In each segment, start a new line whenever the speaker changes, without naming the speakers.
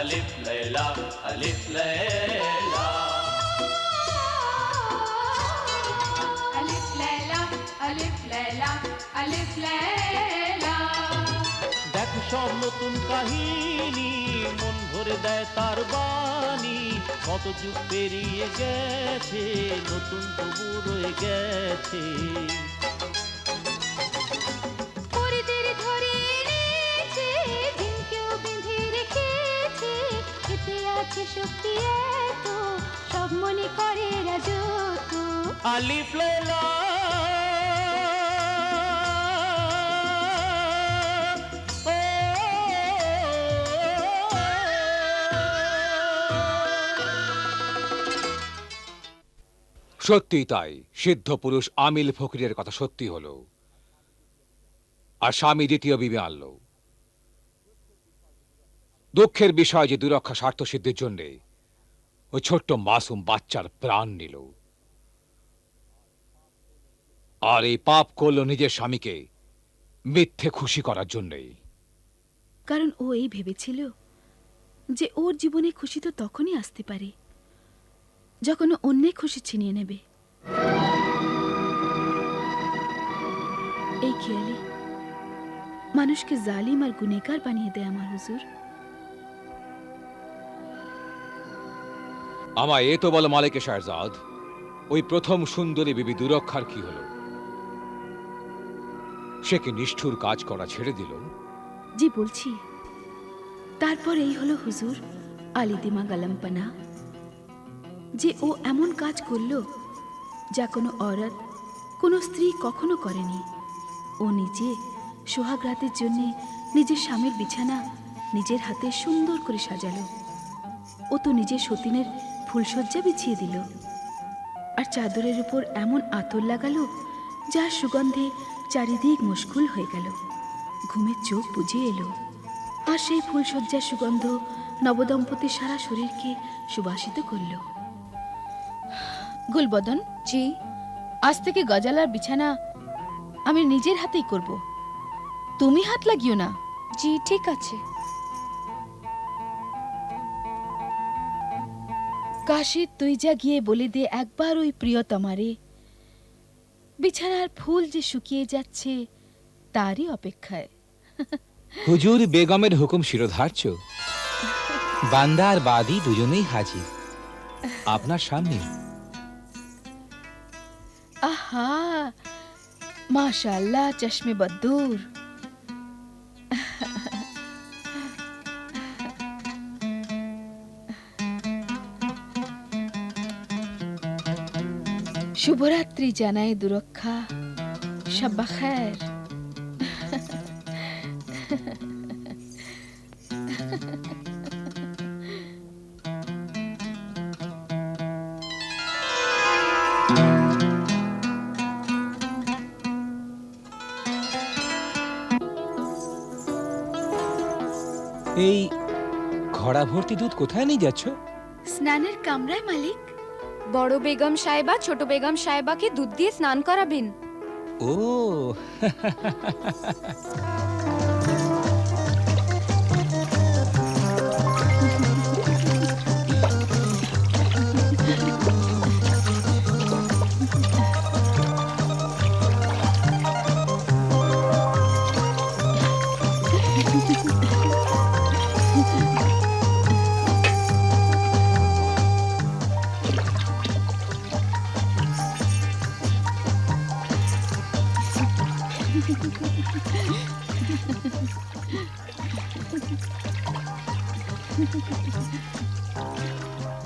ألف ليلى ألف ليلى
ألف ليلى ألف ليلى ألف ليلى
দেখো সব নতুন কাহিনী মন ভরে দেয় তার বাণী। কত যুগ পেরিয়ে গেছে নতুন তবু রয়ে গেছে।
সব মনে করে
আলিফ লাইলা।
সত্যিই তাই সিদ্ধ পুরুষ আমিল ফকিরের কথা সত্যি হলো। আর স্বামী দ্বিতীয় বিবে আনল। দুঃখের বিষয় যে দুরক্ষা স্বার্থ সিদ্ধির জন্যে ওই ছোট্ট মাসুম বাচ্চার প্রাণ নিল। আর এই পাপ করল নিজের স্বামীকে মিথ্যে খুশি করার জন্যেই।
কারণ ও এই ভেবেছিল যে ওর জীবনে খুশি তো তখনই আসতে পারে, যখন ও অন্যের খুশি ছিনিয়ে নেবে। এই খেয়ালি, মানুষকে জালিম আর গুনেগার বানিয়ে দেয় আমার হুজুর।
আমায় এ তো বলো মালিকে শাহজাদ, ওই প্রথম সুন্দরী বিবি দুরক্ষার কি হলো? সে কি নিষ্ঠুর কাজ করা ছেড়ে দিল?
জি, বলছি। তারপর এই হলো হুজুর আলিদিমা গালাম্পানা। যে ও এমন কাজ করল যা কোনো অরাত, কোনো স্ত্রী কখনো করেনি। ও নিজে সোহাগ রাতের জন্য নিজের স্বামীর বিছানা নিজের হাতে সুন্দর করে সাজালো। ও তো নিজের সতীনের ফুলসজ্জা বিছিয়ে দিল। আর চাদরের উপর এমন আতর লাগালো যার সুগন্ধে চারিদিক মুশকুল হয়ে গেল। ঘুমের চোখ বুঝে এলো। আর সেই ফুলসজ্জার সুগন্ধ নবদম্পতির সারা শরীরকে সুবাসিত করল। গুলবদন জি। আজ থেকে গজালার বিছানা আমি নিজের হাতেই করব। তুমি হাত লাগিও না। জি ঠিক আছে। কাশি তুই যা গিয়ে বলে দে একবার ওই প্রিয়তমারে। বিছানার ফুল যে শুকিয়ে যাচ্ছে তারই অপেক্ষায়।
হুজুর বেগমের হুকুম শিরোধার্য। বান্দা আর বাদী দুজনেই হাজির। আপনার সামনে।
আহা মাশাল্লাহ চশমে বদ্দুর। শুভরাত্রি জানাই দুরক্ষা। সাব্বা খায়ের।
এই ঘড়া ভর্তি দুধ কোথায় নিয়ে যাচ্ছ?
স্নানের কামরায় মালিক।
বড় বেগম সাহেবা ছোট বেগম সাহেবাকে দুধ দিয়ে স্নান করাবেন।
ও।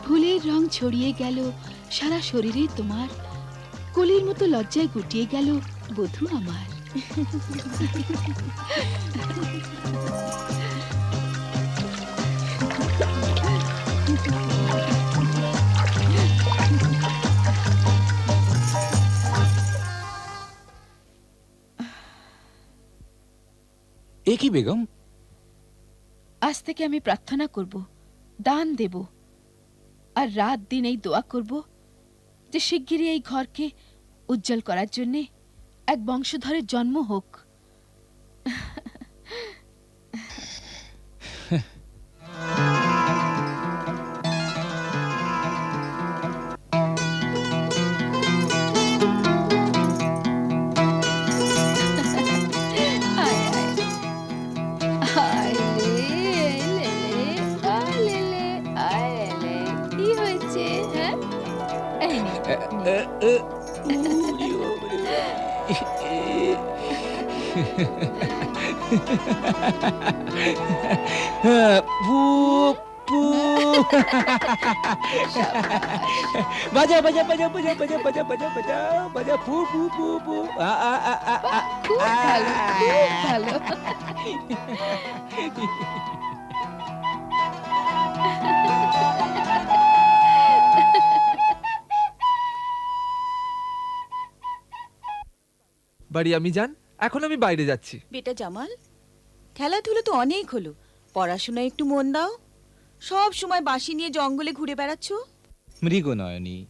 ফুলের রং ছড়িয়ে গেল, সারা শরীরে তোমার। কলির মতো লজ্জায় গুটিয়ে গেল, বধূ আমার।
এ কি বেগম?
আজ থেকে আমি প্রার্থনা করব, দান দেব, আর রাত দিন এই দোয়া করব যে শিগগিরই এই ঘরকে উজ্জ্বল করার জন্যে এক বংশধরের জন্ম হোক।
বাজা বাজা বাজা বাজা বাজা বাজা বাজা বাজা বাজা ফু ফু ফু ফু। আ আ আ আ
ভালো ভালো।
বাড়ি আমি যান এখন আমি বাইরে যাচ্ছি।
বেটা জামাল খেলাধুলো তো অনেক হলো। পড়াশোনায় একটু মন দাও। সব সময় বাঁশি নিয়ে জঙ্গলে ঘুরে বেড়াচ্ছ?
মৃগনয়নী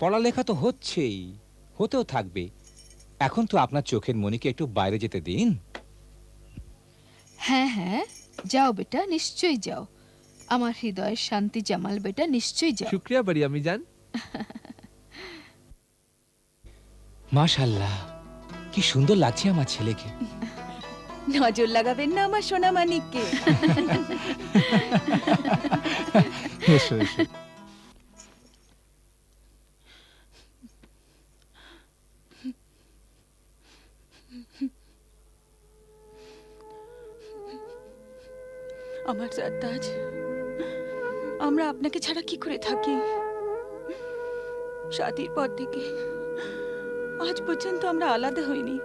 পড়ালেখা তো হচ্ছেই হতেও থাকবে। এখন তো আপনার চোখের মনিকে একটু বাইরে যেতে দিন।
হ্যাঁ হ্যাঁ যাও বেটা নিশ্চয়ই যাও। আমার হৃদয়ের শান্তি জামাল বেটা নিশ্চয়ই যাও।
শুক্রিয়া বাড়ি আমি যান।
মাশাল্লাহ কি সুন্দর লাগছে আমার ছেলেকে।
নজর লাগাবেন না আমার সোনা মানিককে
এসো এসো।
আমার সর্দাজ আমরা আপনাকে ছাড়া কি করে থাকি? শাদির পর থেকে আজ পর্যন্ত আমরা আলাদা হইনি।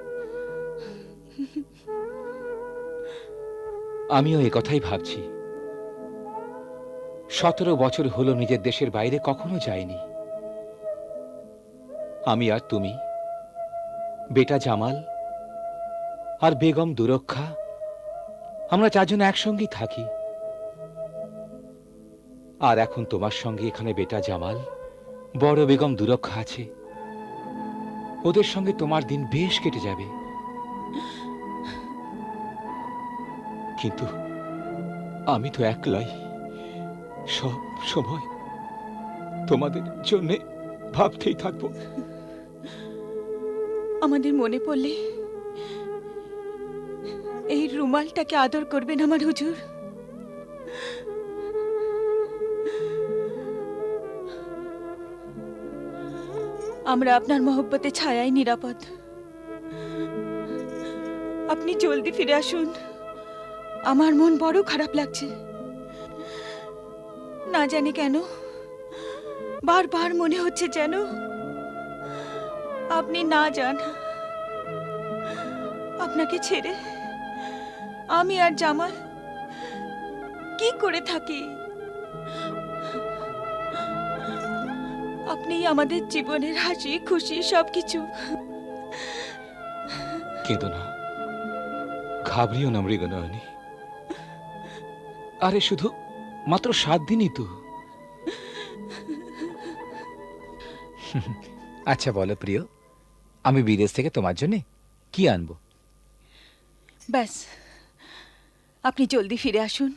আমিও কথাই ভাবছি। সতেরো বছর হলো নিজের দেশের বাইরে কখনো যাইনি। আমি আর তুমি, বেটা জামাল আর বেগম দুরক্ষা আমরা চারজন একসঙ্গেই থাকি। আর এখন তোমার সঙ্গে এখানে বেটা জামাল, বড় বেগম দুরক্ষা আছে। ওদের সঙ্গে তোমার দিন বেশ কেটে যাবে। কিন্তু আমি তো একলাই। সব সময় তোমাদের জন্যে ভাবতেই থাকব।
আমাদের মনে পড়লে রুমালটাকে আদর করবেন আমার হুজুর। আমরা আপনার মহব্বতে ছায়াই নিরাপদ। আপনি জলদি ফিরে আসুন। আমার মন বড় খারাপ লাগছে। না জানি কেন, বারবার মনে হচ্ছে যেন আপনি না যান। আপনাকে ছেড়ে আমি আর জামাল কি করে থাকি? আপনি আমাদের জীবনের হাসি খুশি সবকিছু।
কেঁদো না ঘাবড়িও না মৃগনয়নী। আরে শুধু মাত্র সাত দিনই তো। আচ্ছা বলো প্রিয় আমি বিদেশ থেকে তোমার জন্য কি আনব?
ব্যাস। আপনি জলদি ফিরে আসুন।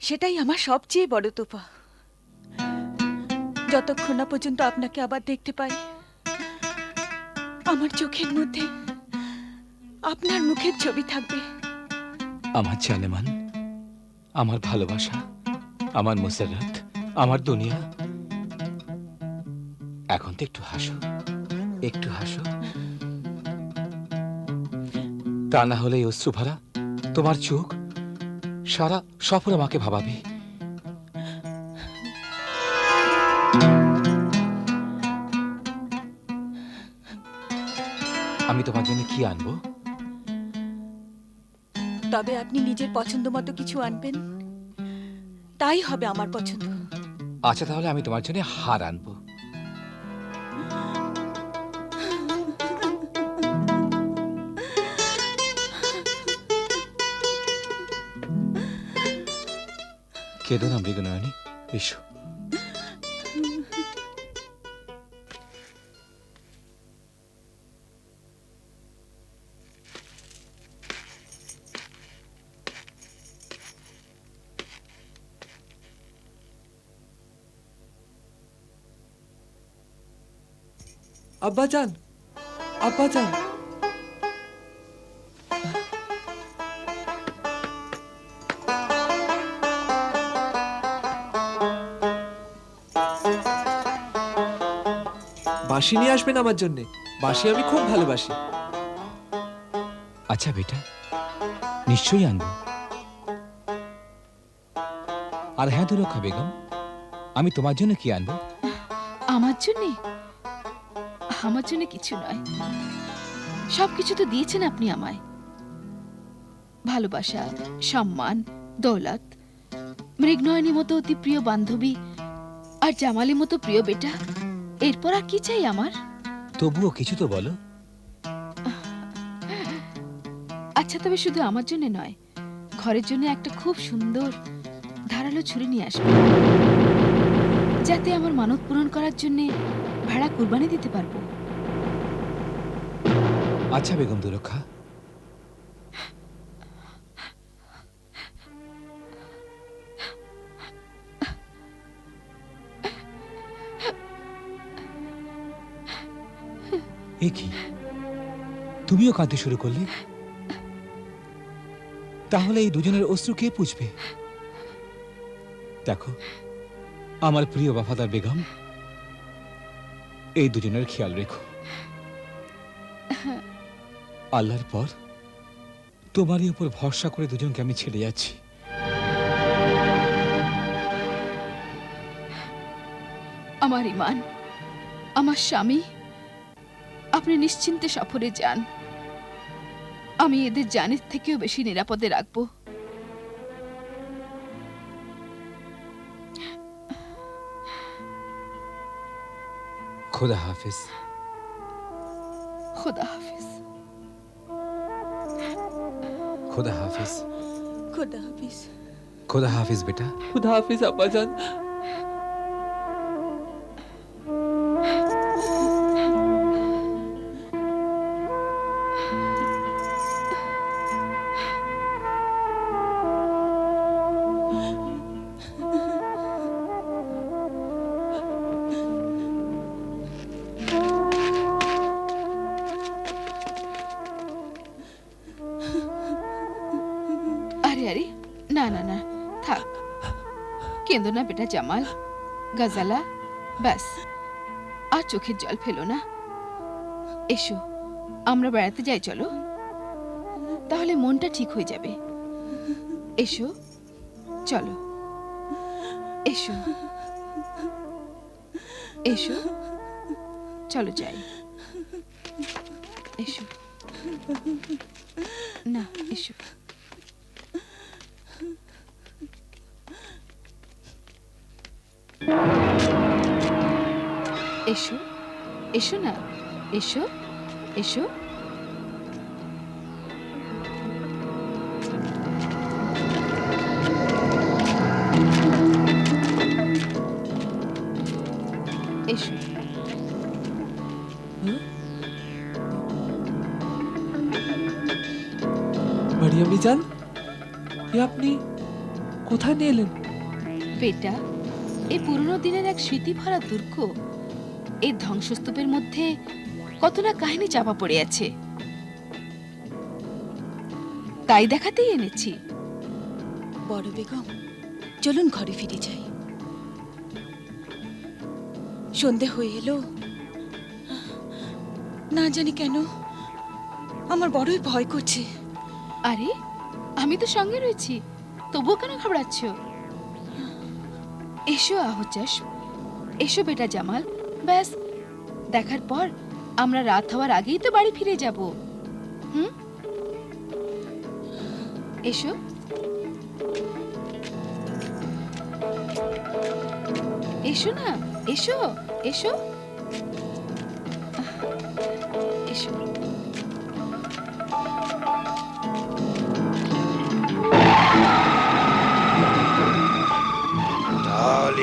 সেটাই আমার সবচেয়ে বড় তোফা যতক্ষণ না পর্যন্ত আপনাকে আবার দেখতে পাই, আমার চোখের মধ্যে আপনার মুখের ছবি থাকবে।
আমার জানেমান আমার ভালোবাসা, আমার মুসাররত আমার দুনিয়া। এখন তো একটু হাসো একটু হাসো। তা না হলে এই অশ্রু ভরা তোমার চোখ? সারা সফর আমাকে ভাবাবে। আমি তোমার জন্য কি আনব?
তবে আপনি নিজের পছন্দ মতো কিছু আনবেন। তাই হবে আমার পছন্দ।
আচ্ছা তাহলে আমি তোমার জন্য হার আনব। કેદાના મેઘનાની ઈશુ
아빠잔 아빠잔 বাঁশি নিয়ে আসবেন আমার জন্যে। বাঁশি আমি খুব ভালোবাসি।
আচ্ছা বেটা নিশ্চয়ই আনব। আর হ্যাঁ দুরক্ষা বেগম আমি তোমার জন্য কি আনব?
আমার জন্যে? আমার জন্য কিছু নয়। সব কিছু তো দিয়েছেন আপনি আমায়। ভালোবাসা সম্মান দৌলত মৃগনয়নী মতো অতি প্রিয় বান্ধবী আর জামালি মতো প্রিয় বেটা। এরপর আর কি চাই আমার?
তবুও কিছু তো বলো।
আচ্ছা তবে শুধু আমার জন্য নয় ঘরের জন্য একটা খুব সুন্দর ধারালো ছুরি নিয়ে আসবে। যাতে আমার মানত পূরণ করার জন্য ভাড়া কুরবানি দিতে পারব।
আচ্ছা বেগম দুরক্ষা এ কি? তুমিও কাঁদতে শুরু করলে? তাহলে এই দুজনের অশ্রু কে পুছবে দেখো, আমার প্রিয় বাফাদার বেগম, এই দুজনের খেয়াল রেখো। আল্লাহর পর তোমারই উপর ভরসা করে দুজনকে আমি ছেড়ে যাচ্ছি।
আমার ইমান, আমার স্বামী আপনি নিশ্চিন্তে সফরে যান। আমি এদের জানের থেকেও বেশি নিরাপদে রাখব।
খোদা হাফিজ।
খোদা হাফিজ।
খোদা হাফিজ।
খোদা হাফিজ।
খোদা হাফিজ বেটা।
খুদা হাফিজ আব্বাজান।
বেটা জামাল, গাজালা, ব্যাস। আর চোখের জল ফেলো না। এসো, আমরা বেড়াতে যাই, চলো। তাহলে মনটা ঠিক হয়ে যাবে। এসো, চলো। এসো। এসো, চলো যাই। এসো। না, এসো। এসো এসো না এসো এসো।
এ আপনি কোথায় নিয়ে এলেন?
বেটা এই পুরনো দিনের এক স্মৃতি ভরা দুর্গ। এই ধ্বংসস্তূপের মধ্যে কত না কাহিনী চাপা পড়ে আছে। তাই দেখাতেই এনেছি।
বড় বেগম চলুন ঘরে ফিরে যাই। সন্ধে হয়ে এলো। না জানি কেন আমার বড়ই ভয় করছে।
আরে আমি তো সঙ্গে রয়েছি তবুও কেন ঘাবড়াচ্ছ? এসো আহচাস এসো বেটা জামাল, ব্যাস, দেখার পর আমরা রাত হওয়ার আগেই তো বাড়ি ফিরে যাব। হুম? এসো। এসো না, এসো এসো। এসো।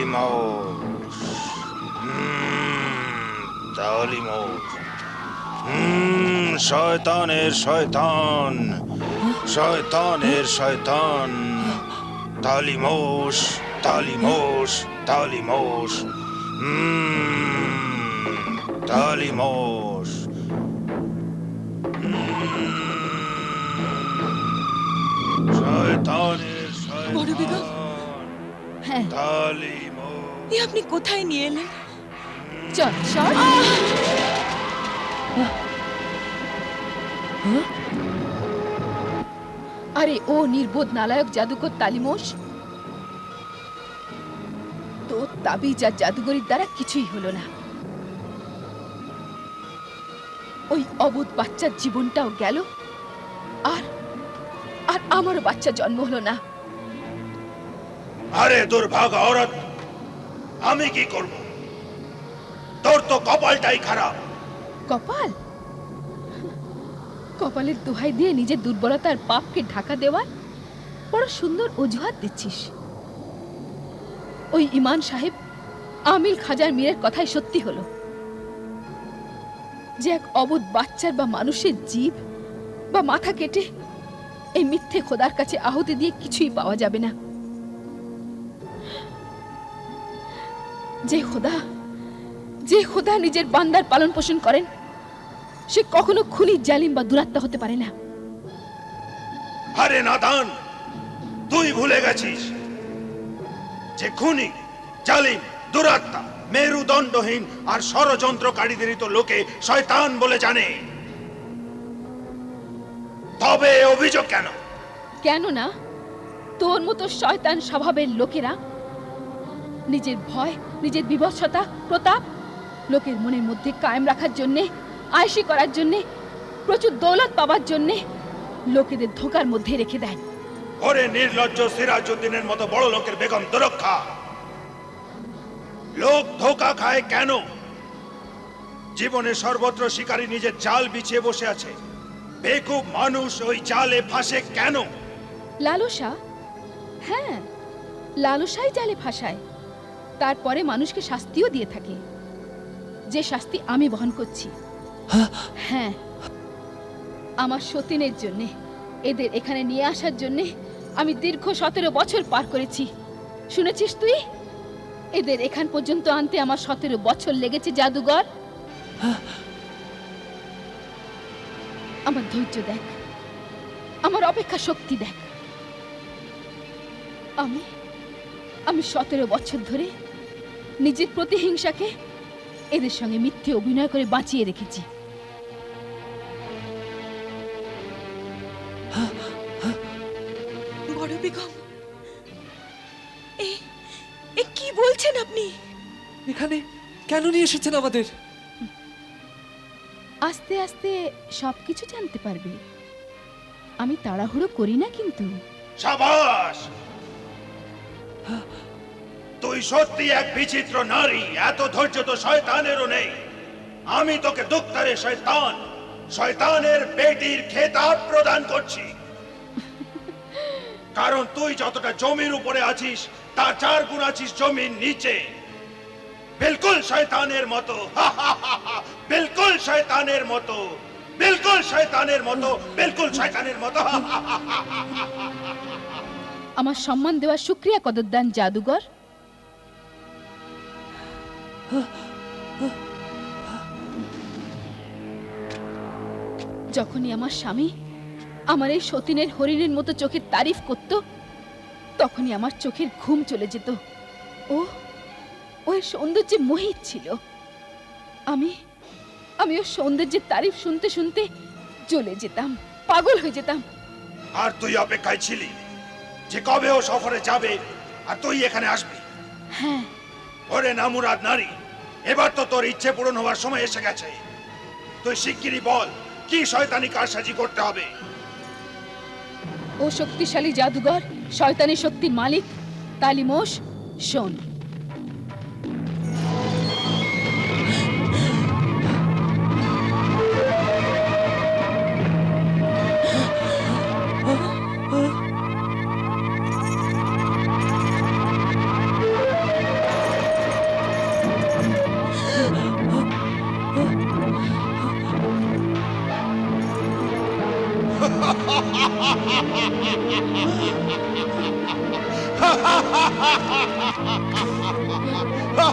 Dalimos. Mm, Dalimos. Mm, শয়তানের শয়তান শয়তানের শয়তান তালিমোস তালিমোস তালিমোস তালিমোস শয়তানের? শয়তান
হ্যাঁ
তালিমোস
এ আপনি কোথায় নিয়ে এলেন
চল শট আরে ও নির্বোধ নালায়ক জাদুকর তালিমোস তোর তাবিজ আর জাদুগরির দ্বারা কিছুই হলো না ওই অবোধ বাচ্চার জীবনটাও গেল আর আর আমারও বাচ্চা জন্ম হলো না
আরে দুর্ভাগা औरत আমি কি করব? তোর তো কপালটাই খারাপ।
কপাল? কপালের দোহাই দিয়ে নিজের দুর্বলতার পাপকে ঢাকা দেওয়ার বড় সুন্দর অজুহাত দিচ্ছিস। ওই ইমান সাহেব আমিল খাজার মীরের কথাই সত্যি হলো। যে এক অবোধ বাচ্চার বা মানুষের জীব বা মাথা কেটে এই মিথ্যে খোদার কাছে আহুতি দিয়ে কিছুই পাওয়া যাবে না। যে খোদা যে খোদা নিজের বান্দার পালন পোষণ করেন সে কখনো খুনি জালিম বা দুরাত্মা হতে পারে না।
আরে নাদান তুই ভুলে গেছিস যে খুনি জালিম দুরাত্মা মেরুদণ্ডহীন আর ষড়যন্ত্রকারীদেরই তো লোকে শয়তান বলে জানে। তবে অভিযোগ কেন?
কেন না তোর মতো শয়তান স্বভাবের লোকেরা নিজের ভয় নিজের বিভৎসতা প্রতাপ লোকের মনের মধ্যে কায়েম রাখার জন্যে আয়সি করার জন্যে প্রচুর দৌলত পাওয়ার জন্যে লোকেদের ধোকার মধ্যে রেখে দেয়।
ওরে নির্লজ্জ সিরাজউদ্দিনের মতো বড় লোকের বেগম দুরক্ষা। লোক ধোকা খায় কেন? জীবনে সর্বত্র শিকারী নিজের জাল বিছিয়ে বসে আছে। বেকুব মানুষ ওই জালে ফাঁসে কেন?
লালসা হ্যাঁ লালসাই জালে ফাঁসায়। তারপরে মানুষকে শাস্তিও দিয়ে থাকে। যে শাস্তি আমি বহন করছি। হ্যাঁ? আমার সতীনের জন্যে এদের এখানে নিয়ে আসার জন্যে আমি দীর্ঘ সতেরো বছর পার করেছি। শুনেছিস তুই? এদের এখান পর্যন্ত আনতে আমার সতেরো বছর লেগেছে জাদুঘর। আমার ধৈর্য দেখ। আমার অপেক্ষা শক্তি দেখ। আমি আমি সতেরো বছর ধরে নিজের প্রতিহিংসাকে এদের সঙ্গে মিথ্যে অভিনয় করে বাঁচিয়ে রেখেছি।
বড় বেগম এ এ কি বলছেন আপনি?
এখানে কেন নিয়ে এসেছেন আমাদের?
আস্তে আস্তে সবকিছু জানতে পারবে। আমি তাড়াহুড়ো করি না কিন্তু।
সাবাস! সত্যি এক বিচিত্র নারী, এত ধৈর্য তো শয়তানেরও নেই। আমি তোকে দুঃখারে শয়তান, শয়তানের বেটির খেতাব প্রদান করছি। কারণ তুই যতটা জমির উপরে আছিস, তার চার গুণ আছিস জমির নিচে। বিলকুল শয়তানের মতো বিলকুল শয়তানের মতো, বিলকুল শয়তানের মতো, বিলকুল শয়তানের মতো
আমার সম্মান দেওয়ার শুক্রিয়া কদরদান জাদুঘর। যখনই আমার স্বামী আমার এই সতীনের হরিণের মতো চোখের তারিফ করত তখনই আমার চোখের ঘুম চলে যেত। ও ওই সৌন্দর্যে মোহিত ছিল। আমি আমি ওর সৌন্দর্যের তারিফ শুনতে শুনতে চলে যেতাম পাগল হয়ে যেতাম।
আর তুই অপেক্ষায় ছিলি যে কবে ও সফরে যাবে আর তুই এখানে আসবি।
হ্যাঁ।
ওরে নামুরাদ নারী এবার তো তোর ইচ্ছে পূরণ হওয়ার সময় এসে গেছে। তুই শিগগিরই বল, কি শয়তানি কারসাজি করতে হবে?
ও শক্তিশালী জাদুঘর শয়তানি শক্তির মালিক তালিমোশ শোন।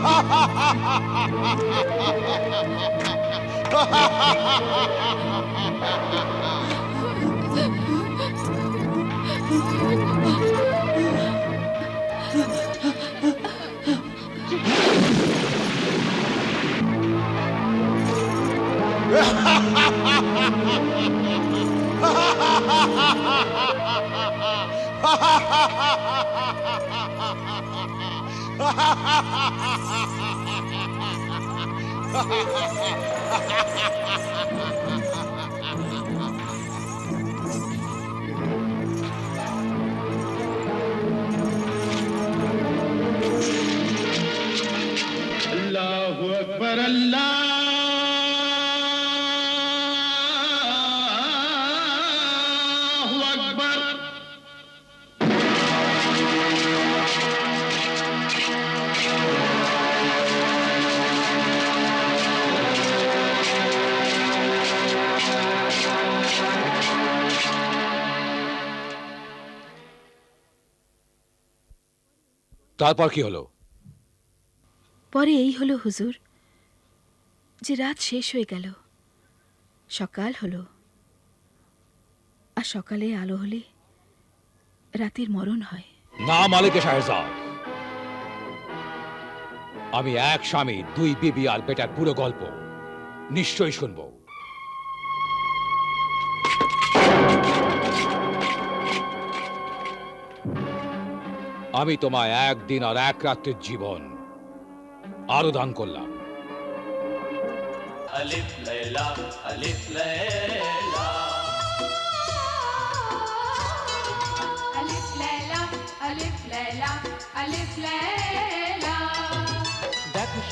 ha ha ha ha Ha ha ha ha!
তারপর কি হলো?
পরে এই হলো হুজুর যে রাত শেষ হয়ে গেল সকাল হলো আর সকালে আলো হলে রাতের মরণ হয়।
না মালিকে শাহজাদ। আমি এক স্বামী দুই বিবি আর বেটার পুরো গল্প নিশ্চয়ই শুনব। আমি তোমায় একদিন আর এক রাত্রের জীবন আরও দান করলাম।
দেখ লাইলা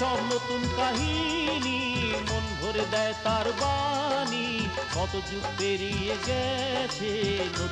সব নতুন কাহিনী মন ভরে দেয় তার বাণী। কত যুগ পেরিয়ে গেছে নতুন